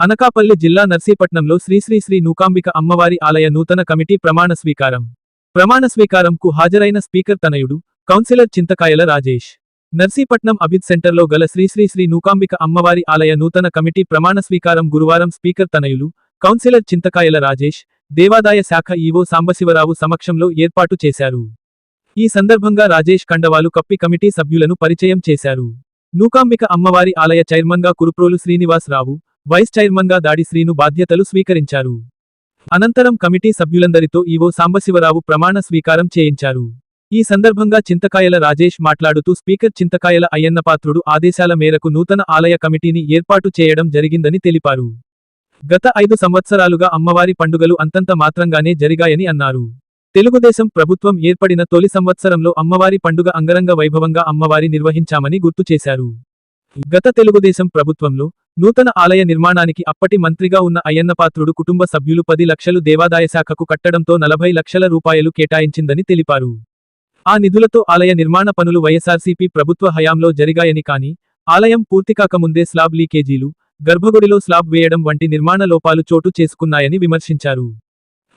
అనకాపల్లి జిల్లా నర్సీపట్నంలో శ్రీశ్రీ శ్రీ నూకాంబిక అమ్మవారి ఆలయ నూతన కమిటీ ప్రమాణ స్వీకారం. ప్రమాణ స్వీకారంకు హాజరైన స్పీకర్ తనయుడు కౌన్సిలర్ చింతకాయల రాజేష్. నర్సీపట్నం అభిద్ సెంటర్లో గల శ్రీశ్రీ శ్రీ నూకాంబిక అమ్మవారి ఆలయ నూతన కమిటీ ప్రమాణ స్వీకారం గురువారం స్పీకర్ తనయులు కౌన్సిలర్ చింతకాయల రాజేష్ దేవాదాయ శాఖ ఈవో సాంబశివరావు సమక్షంలో ఏర్పాటు చేశారు. ఈ సందర్భంగా రాజేష్ కండవాలు కప్పి కమిటీ సభ్యులను పరిచయం చేశారు. నూకాంబిక అమ్మవారి ఆలయ చైర్మన్గా కురుప్రోలు శ్రీనివాస్ రావు వైస్ చైర్మన్గా దాడి శ్రీను బాధ్యతలు స్వీకరించారు. అనంతరం కమిటీ సభ్యులందరితో ఈవో సాంబశివరావు ప్రమాణ స్వీకారం చేయించారు. ఈ సందర్భంగా చింతకాయల రాజేష్ మాట్లాడుతూ స్పీకర్ చింతకాయల అయ్యన్నపాత్రుడు ఆదేశాల మేరకు నూతన ఆలయ కమిటీని ఏర్పాటు చేయడం జరిగిందని తెలిపారు. గత ఐదు సంవత్సరాలుగా అమ్మవారి పండుగలు అంతంత మాత్రంగానే జరిగాయని అన్నారు. తెలుగుదేశం ప్రభుత్వం ఏర్పడిన తొలి సంవత్సరంలో అమ్మవారి పండుగ అంగరంగ వైభవంగా అమ్మవారి నిర్వహించామని గుర్తు చేశారు. గత తెలుగుదేశం ప్రభుత్వంలో నూతన ఆలయ నిర్మాణానికి అప్పటి మంత్రిగా ఉన్న అయ్యన్నపాత్రుడు కుటుంబ సభ్యులు పది లక్షలు దేవాదాయ శాఖకు కట్టడంతో నలభై లక్షల రూపాయలు కేటాయించిందని తెలిపారు. ఆ నిధులతో ఆలయ నిర్మాణ పనులు వైఎస్ఆర్సీపీ ప్రభుత్వ హయాంలో జరిగాయని కాని ఆలయం పూర్తికాకముందే స్లాబ్ లీకేజీలు గర్భగుడిలో స్లాబ్ వేయడం వంటి నిర్మాణ లోపాలు చోటు చేసుకున్నాయని విమర్శించారు.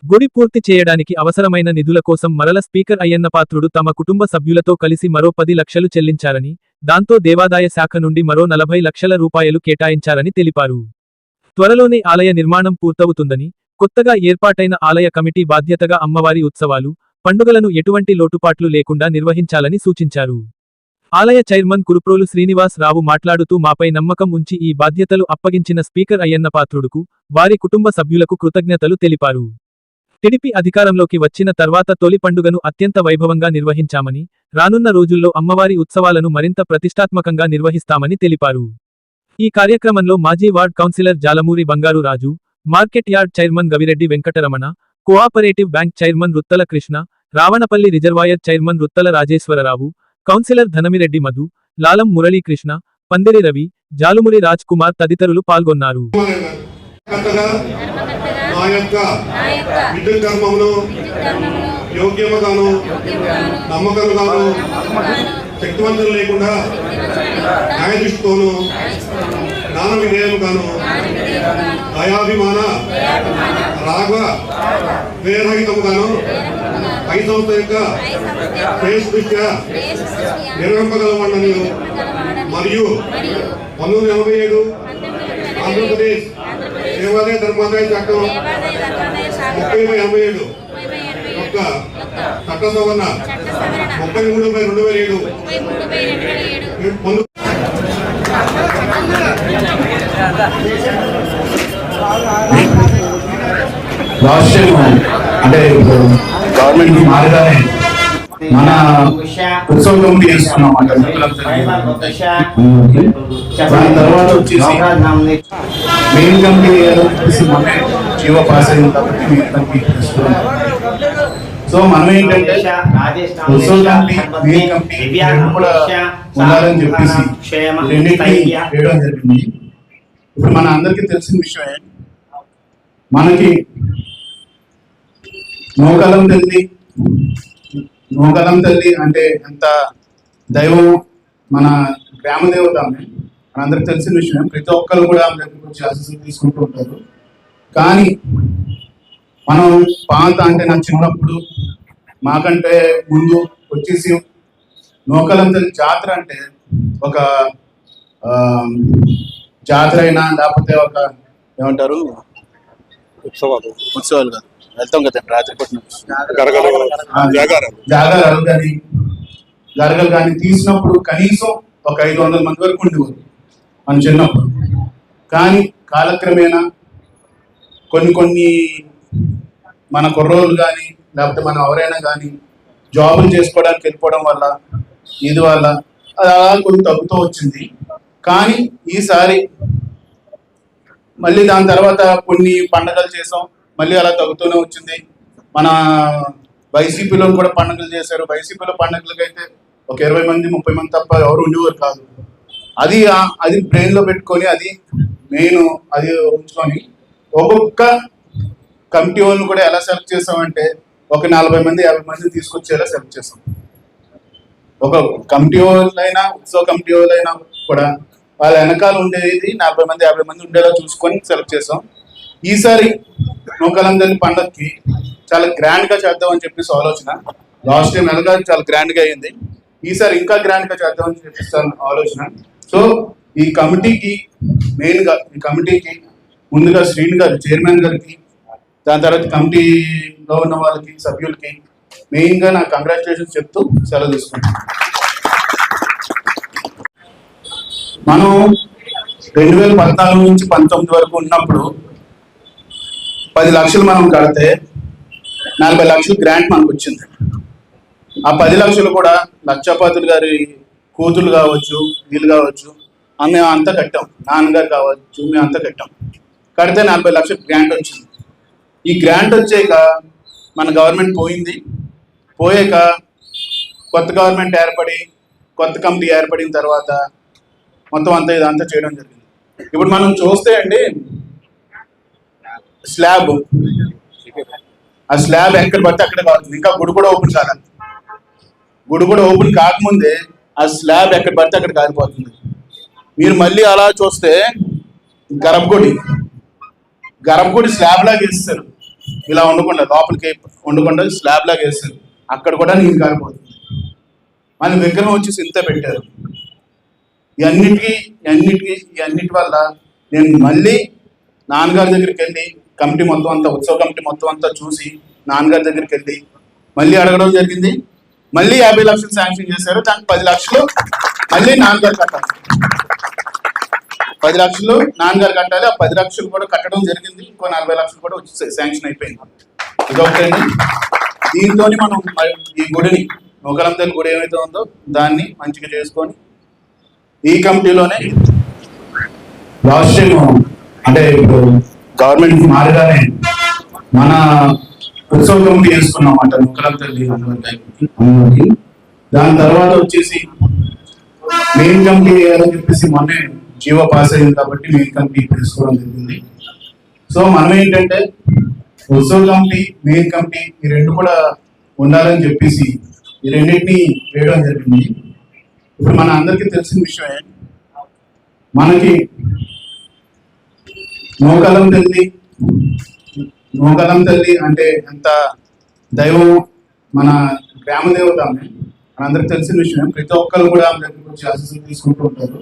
గుడి పూర్తి చేయడానికి అవసరమైన నిధుల కోసం మరల స్పీకర్ అయ్యన్నపాత్రుడు తమ కుటుంబ సభ్యులతో కలిసి మరో పది లక్షలు చెల్లించారని దాంతో దేవాదాయ శాఖ నుండి మరో నలభై లక్షల రూపాయలు కేటాయించారని తెలిపారు. త్వరలోనే ఆలయ నిర్మాణం పూర్తవుతుందని కొత్తగా ఏర్పాటైన ఆలయ కమిటీ బాధ్యతగా అమ్మవారి ఉత్సవాలు పండుగలను ఎటువంటి లోటుపాట్లు లేకుండా నిర్వహించాలని సూచించారు. ఆలయ చైర్మన్ కురుప్రోలు శ్రీనివాస్ రావు మాట్లాడుతూ మాపై నమ్మకం ఉంచి ఈ బాధ్యతలు అప్పగించిన స్పీకర్ అయ్యన్నపాత్రుడుకు వారి కుటుంబ సభ్యులకు కృతజ్ఞతలు తెలిపారు. టిడిపి అధికారంలోకి వచ్చిన తర్వాత తొలి పండుగను అత్యంత వైభవంగా నిర్వహించామని రానున్న రోజుల్లో అమ్మవారి ఉత్సవాలను మరింత ప్రతిష్టాత్మకంగా నిర్వహిస్తామని తెలిపారు. ఈ కార్యక్రమంలో మాజీ ward councillor Jalamuri Bangaru Raju market yard chairman Gavireddy Venkataramana cooperative bank chairman Ruthala Krishna Ravanapalli reservoir chairman Ruthala Rajeswararao councillor Dhanamireddy Madhu Lalam Muralikrishna Pandiri Ravi Jalumuri Raj Kumar తదితరులు పాల్గొన్నారు. నా యొక్క విద్యుత్ ధర్మమును యోగ్యముగాను నమ్మకముగాను శక్తివంతులు లేకుండా న్యాయదృష్టితోను జ్ఞాన విధేయముగాను దయాభిమాన రాగ వేరహితముగాను పై సంస్థ యొక్క శ్రేయస్ దృష్ట్యా నిర్వహింపగలవన్నని మరియు పంతొమ్మిది ఎనభై ఏడు ఆంధ్రప్రదేశ్ దేవాలయ ధర్మాదాయ చట్టం ముప్పై బై ఎనభై ఏడు. యొక్క చట్ట సవరణ ముప్పై మూడు బై రెండు వేల ఏడు. రాష్ట్రం అంటే ఇప్పుడు గవర్నమెంట్ మారగానే మన ఉత్సవ దాని తర్వాత వచ్చేసి మెయిన్ వచ్చేసి జీవో పాస్ అయింది కాబట్టి మెయిన్ సో మనం ఏంటంటే ఉత్సవ మెయిన్ కూడా ఉండాలని చెప్పేసి రెండింటిని వేయడం జరిగింది. ఇప్పుడు మన అందరికీ తెలిసిన విషయమే మనకి నూకలం తల్లి నూకలం తల్లి అంటే ఎంత దైవం మన గ్రామ దేవత ఆమె. మనందరికి తెలిసిన విషయం. ప్రతి ఒక్కరు కూడా ఆమె దగ్గరికి వచ్చి ఆశీస్సులు తీసుకుంటూ ఉంటారు. కానీ మనం పాత అంటే నా చిన్నప్పుడు మాకంటే ముందు వచ్చేసి నూకలం తల్లి జాతర అంటే ఒక జాతర అయినా లేకపోతే ఒక ఏమంటారు? ఉత్సవాలు. ఉత్సవాలు కాదు. వెళ్తాం కదండి జాగారాలు జాగారాలు కానీ గరగలు కానీ తీసినప్పుడు కనీసం ఒక ఐదు వందల మంది వరకు ఉండేవారు మన చిన్నప్పుడు. కానీ కాలక్రమేణా కొన్ని కొన్ని మన కుర్రోళ్ళు కానీ లేకపోతే మనం ఎవరైనా కానీ జాబులు చేసుకోవడానికి వెళ్ళిపోవడం వల్ల ఇది వల్ల అది అలా కొంచెం తగ్గుతూ వచ్చింది. కానీ ఈసారి మళ్ళీ దాని తర్వాత కొన్ని పండగలు చేసాం. మళ్ళీ అలా తగ్గుతూనే వచ్చింది. మన వైసీపీలో కూడా పండుగలు చేశారు. వైసీపీలో పండుగలకు అయితే ఒక ఇరవై మంది ముప్పై మంది తప్ప ఎవరు ఉండేవారు కాదు. అది అది బ్రెయిన్లో పెట్టుకొని అది మెయిన్ అది ఉంచుకొని ఒక్కొక్క కమిటీ వాళ్ళు కూడా ఎలా సెలెక్ట్ చేసామంటే ఒక నలభై మంది యాభై మంది తీసుకొచ్చేలా సెలెక్ట్ చేసాం ఒక కమిటీ వాళ్ళైనా ఉత్సవ కమిటీ వాళ్ళైనా కూడా వాళ్ళ వెనకాల ఉండేది నలభై మంది యాభై మంది ఉండేలా చూసుకొని సెలెక్ట్ చేసాం ఈసారి నూకలందరి పండగకి చాలా గ్రాండ్గా చేద్దామని చెప్పేసి ఆలోచన. లాస్ట్ టైం ఎలాగా చాలా గ్రాండ్గా అయింది. ఈసారి ఇంకా గ్రాండ్గా చేద్దామని చెప్పేసి ఆలోచన. సో ఈ కమిటీకి మెయిన్గా ఈ కమిటీకి ముందుగా శ్రీని గారు చైర్మన్ గారికి దాని తర్వాత కమిటీలో ఉన్న వాళ్ళకి సభ్యులకి మెయిన్గా నా కంగ్రాచులేషన్స్ చెప్తూ సెలవు తీసుకుంటాను మనం రెండు వేల పద్నాలుగు నుంచి పంతొమ్మిది వరకు ఉన్నప్పుడు పది లక్షలు మనం కడితే నలభై లక్షలు గ్రాంట్ మనకు వచ్చింది. ఆ పది లక్షలు కూడా లక్షపాతులు గారి కూతురు కావచ్చు వీళ్ళు కావచ్చు ఆ మేము అంతా కట్టాం. నాన్నగారు కావచ్చు మేము అంతా కట్టాం. కడితే నలభై లక్షలు గ్రాంట్ వచ్చింది. ఈ గ్రాంట్ వచ్చాక మన గవర్నమెంట్ పోయింది. పోయాక కొత్త గవర్నమెంట్ ఏర్పడి కొత్త కమిటీ ఏర్పడిన తర్వాత మొత్తం అంతా ఇదంతా చేయడం జరిగింది. ఇప్పుడు మనం చూస్తే అండి స్లాబ్. ఆ స్లాబ్ ఎక్కడ పడితే అక్కడ కావాలి. ఇంకా గుడి కూడా ఓపెన్ కాలేదు గుడి కూడా ఓపెన్ కాకముందే ఆ స్లాబ్ ఎక్కడ పడితే అక్కడ కారిపోతుంది మీరు మళ్ళీ అలా చూస్తే గర్భగుడి గర్భగుడి స్లాబ్ లాగా వేస్తారు. ఇలా ఉండకుండా లోపలికి ఉండకుండా స్లాబ్ లాగా వేస్తారు. అక్కడ కూడా నీళ్ళు కాలిపోతుంది. మన విగ్రహం వచ్చేసి ఇంత పెట్టారు. ఇవన్నిటికీ ఇవన్నిటికీ ఇవన్నిటి వల్ల నేను మళ్ళీ నాన్నగారి దగ్గరికి వెళ్ళి కమిటీ మొత్తం అంతా ఉత్సవ కమిటీ మొత్తం అంతా చూసి నాన్నగారి దగ్గరికి వెళ్ళి మళ్ళీ అడగడం జరిగింది. మళ్ళీ యాభై లక్షలు శాంక్షన్ చేశారు. దానికి పది లక్షలు మళ్ళీ నాన్నగారు కట్టాలి. పది లక్షలు నాన్నగారు కట్టాలి. ఆ పది లక్షలు కూడా కట్టడం జరిగింది. ఇంకో నలభై లక్షలు కూడా వచ్చి శాంక్షన్ అయిపోయింది. ఇదొకటండి. దీంతో మనం ఈ గుడిని నూకలంతల గుడి ఏమైతే ఉందో దాన్ని మంచిగా చేసుకొని ఈ కమిటీలోనే లాస్ట్ టైం అంటే ఇప్పుడు గవర్నమెంట్ మారగానే మన ఉత్సవ వేసుకున్నాం అన్నమాట ముక్కలం తల్లి అమ్మవారికి అమ్మవారికి దాని తర్వాత వచ్చేసి మెయిన్ కమిటీ వేయాలని చెప్పేసి మొన్నే జీవో పాస్ అయింది కాబట్టి మెయిన్ కమిటీ తీసుకోవడం జరిగింది. సో మనం ఏంటంటే ఉత్సవ కమిటీ మెయిన్ కమిటీ ఈ రెండు కూడా ఉండాలని చెప్పేసి ఈ రెండింటిని వేయడం జరిగింది. ఇప్పుడు మన అందరికీ తెలిసిన విషయమే మనకి నూకలం తల్లి. నూకలం తల్లి అంటే ఎంత దైవం మన గ్రామ దేవత ఆమె. మనందరికి తెలిసిన విషయం ప్రతి ఒక్కరు కూడా ఆమె దగ్గరికి వచ్చి ఆశీస్సులు తీసుకుంటూ ఉంటారు.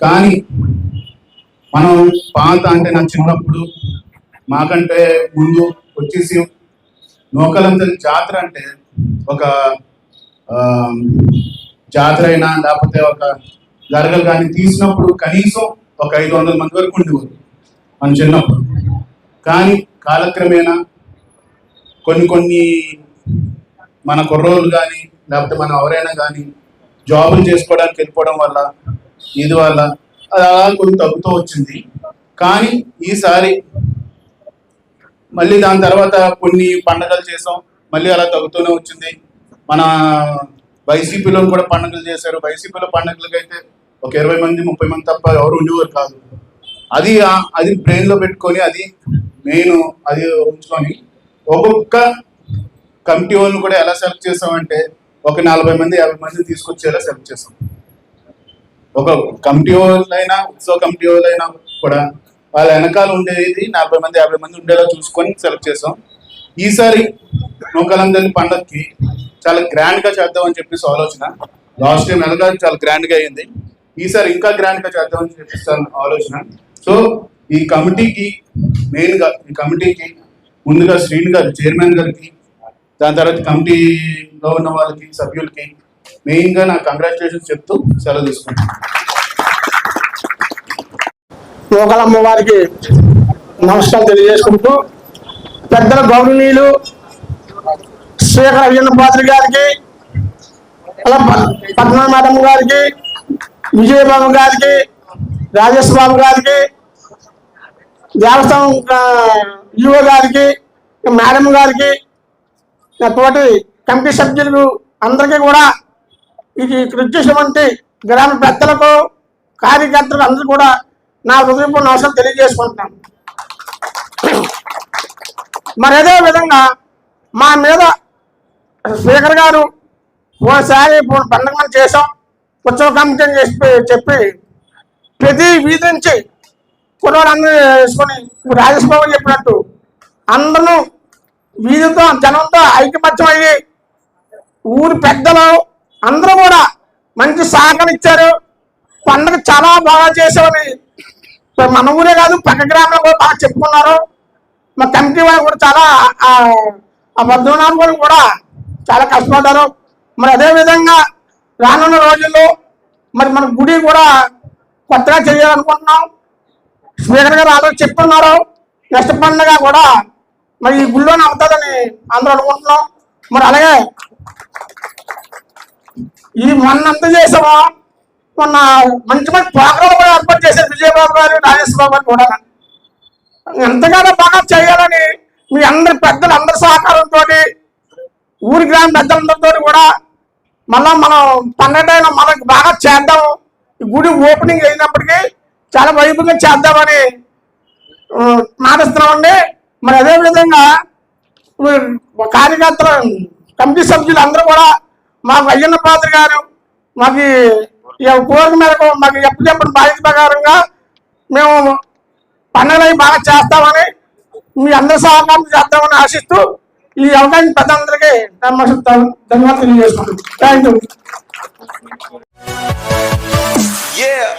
కానీ మనం పాత అంటే నా చిన్నప్పుడు మాకంటే ముందు వచ్చేసి నూకలం తల్లి జాతర అంటే ఒక జాతర అయినా లేకపోతే ఒక గరగలు కానీ తీసినప్పుడు కనీసం ఒక ఐదు వందల మంది వరకు ఉండేవారు. మన చిన్నప్పుడు. కానీ కాలక్రమేణా కొన్ని కొన్ని మన కుర్రోళ్ళు కానీ లేకపోతే మనం ఎవరైనా కానీ జాబులు చేసుకోవడానికి వెళ్ళిపోవడం వల్ల ఇది వల్ల అది అలా కొంచెం తగ్గుతూ వచ్చింది. కానీ ఈసారి మళ్ళీ దాని తర్వాత కొన్ని పండగలు చేసాం. మళ్ళీ అలా తగ్గుతూనే వచ్చింది. మన వైసీపీలో కూడా పండుగలు చేశారు. వైసీపీలో పండుగలకైతే ఒక ఇరవై మంది ముప్పై మంది తప్ప ఎవరు ఉండేవారు కాదు. అది అది బ్రెయిన్లో పెట్టుకొని అది నేను అది ఉంచుకొని ఒక్కొక్క కమిటీ వాళ్ళని కూడా ఎలా సెలెక్ట్ చేసామంటే ఒక నలభై మంది యాభై మంది తీసుకొచ్చేలా సెలెక్ట్ చేస్తాం. ఒక కమిటీ వాళ్ళైనా ఉత్సవ కమిటీ వాళ్ళైనా కూడా వాళ్ళ వెనకాల ఉండేది నలభై మంది యాభై మంది ఉండేలా చూసుకొని సెలెక్ట్ చేసాం ఈసారి నూకలందరి పండగకి చాలా గ్రాండ్గా చేద్దామని చెప్పేసి ఆలోచన. లాస్ట్ టైం ఎలాగా చాలా గ్రాండ్గా అయింది. ఈసారి ఇంకా గ్రాండ్గా చేద్దామని చెప్పేసి ఆలోచన. సో ఈ కమిటీకి మెయిన్గా ఈ కమిటీకి ముందుగా శ్రీని గారు చైర్మన్ గారికి దాని తర్వాత కమిటీలో ఉన్న వాళ్ళకి సభ్యులకి మెయిన్గా నా కంగ్రాచులేషన్స్ చెప్తూ సెలవు తీసుకుంటాను నూకలమ్మ వారికి నమస్కారం తెలియజేసుకుంటూ పెద్దల గౌరవనీయులు శ్రీకర అయ్యన్న పాత్రి గారికి అలా పద్మనాథమ్మ గారికి విజయబాబు గారికి రాజేష్ బాబు గారికి దేవస్థానం ఈఓ గారికి మేడం గారికి తోటి కమిటీ సభ్యులకు అందరికీ కూడా ఇది కృషి వచ్చేసినటువంటి గ్రామ పెద్దలకు కార్యకర్తలకు అందరూ కూడా నా హృదయపూర్ణ అవసరం తెలియజేసుకుంటున్నాను మరి అదే విధంగా మా మీద స్పీకర్ గారు ఓసారి పండుగ మనం చేసాం ఉత్సవ కమిటీ చెప్పి చెప్పి ప్రతి వీధి నుంచి కుర్రాళ్ళందరూ వేసుకొని ఇప్పుడు రాజేష్ బాబు చెప్పినట్టు అందరూ వీధితో జనంతో ఐకమత్యం అయ్యి ఊరి పెద్దలు అందరూ కూడా మంచి సహకరించారు పండుగ చాలా బాగా చేసామని మన ఊరే కాదు పక్క గ్రామంలో కూడా బాగా చెప్పుకున్నారు. మా కమిటీ వాళ్ళు కూడా చాలా ఆ, ఆ బద్రీనాథ్ కూడా కూడా చాలా కష్టపడ్డారు. మరి అదే విధంగా రానున్న రోజుల్లో మరి మన గుడి కూడా కొత్తగా చేయాలనుకుంటున్నాం. స్పీకర్ గారు ఆల్రెడీ చెప్తున్నారు. నెక్స్ట్ పండుగ కూడా మరి ఈ గుళ్ళోనే అవుతుందని అందరూ అనుకుంటున్నాం. మరి అలాగే ఈ మొన్న అంత చేసామా మొన్న మంచి మంచి ప్రోగ్రామ్ కూడా ఏర్పాటు చేశారు విజయబాబు గారు రాజేష్ గారు కూడా. ఎంతగానో బాగా చేయాలని మీ అందరి పెద్దలు అందరి సహకారంతో ఊరి గ్రామ పెద్దలందరితో కూడా మళ్ళా మనం పన్నెండైన మనకి బాగా చేద్దాము గుడి ఓపెనింగ్ అయినప్పటికీ చాలా వైభవంగా చేద్దామని ఆ, మాటిస్తున్నామండి. మరి అదే విధంగా కార్యకర్తలు కమిటీ సభ్యులు అందరూ కూడా మాకు అయ్యన్న పాత్ర గారు మాకు ఈ కోరిక మేరకు మాకు ఎప్పుడు చెప్పిన బాధ్యత ప్రకారంగా మేము పండుగలు బాగా చేస్తామని మీ అందరి సహకారం చేద్దామని ఆశిస్తూ ఈ అవకాశం పెద్దందరికీ నమస్కారం ధన్యవాదాలు తెలియజేస్తున్నాను థ్యాంక్ యూ Yeah.